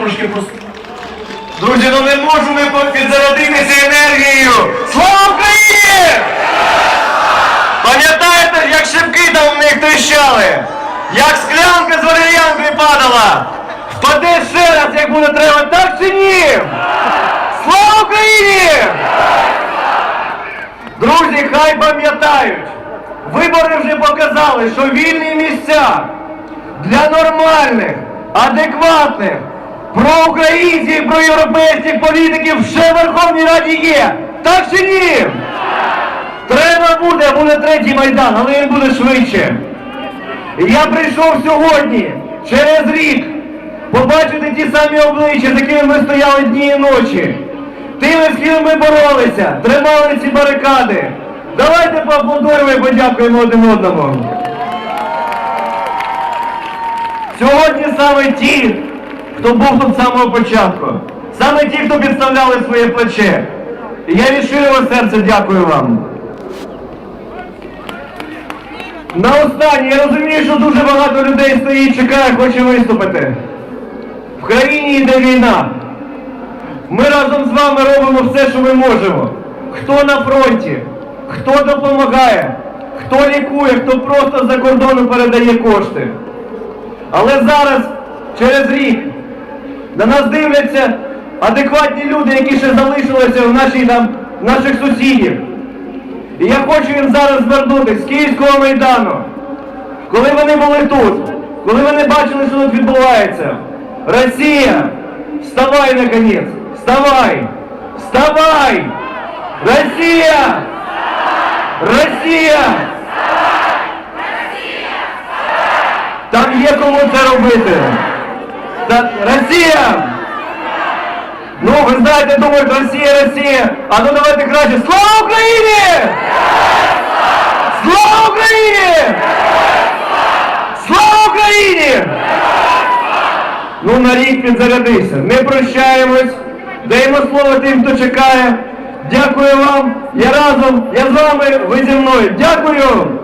Трошки просто. Друзі, ну не можу ми підзарядитися енергією. Слава Україні! Пам'ятаєте, як шибки там в них тріщали? Як склянка з валер'янкою падала? Впаде ще раз, як буде треба, так чи ні? Слава Україні! Друзі, хай пам'ятають, вибори вже показали, що вільні місця для нормальних, адекватних, проукраїнців і проєвропейських політиків ще в Верховній Раді є. Так чи ні? Треба буде, буде третій майдан, але він буде швидше. Я прийшов сьогодні, через рік, побачити ті самі обличчя, з якими ми стояли дні і ночі. Тими, з ким ми боролися, тримали ці барикади. Давайте поаплодуємо і подякуємо один одному. Сьогодні саме ті, хто був тут з самого початку, саме ті, хто підставляли своє плече. І я від щирого серця дякую вам. На останнє, я розумію, що дуже багато людей стоїть, чекає, хоче виступити. В країні йде війна. Ми разом з вами робимо все, що ми можемо. Хто на фронті, хто допомагає, хто лікує, хто просто за кордону передає кошти. Але зараз, через рік, на нас дивляться адекватні люди, які ще залишилися в нашій, там, наших сусідів. І я хочу їм зараз звернутися з Київського майдану. Коли вони були тут, коли вони бачили, що тут відбувається. Росія, вставай наконець! Вставай! Вставай! Росія! Росія! Там є кому це робити. Та, Росія! Ну, ви знаєте, думають, Росія, Росія. А ну давайте краще. Слава Україні! Слава Україні! Слава Україні! Ну, на рік підзарядився. Ми прощаємось. Даємо слово тим, хто чекає. Дякую вам. Я разом, я з вами, ви зі мною. Дякую!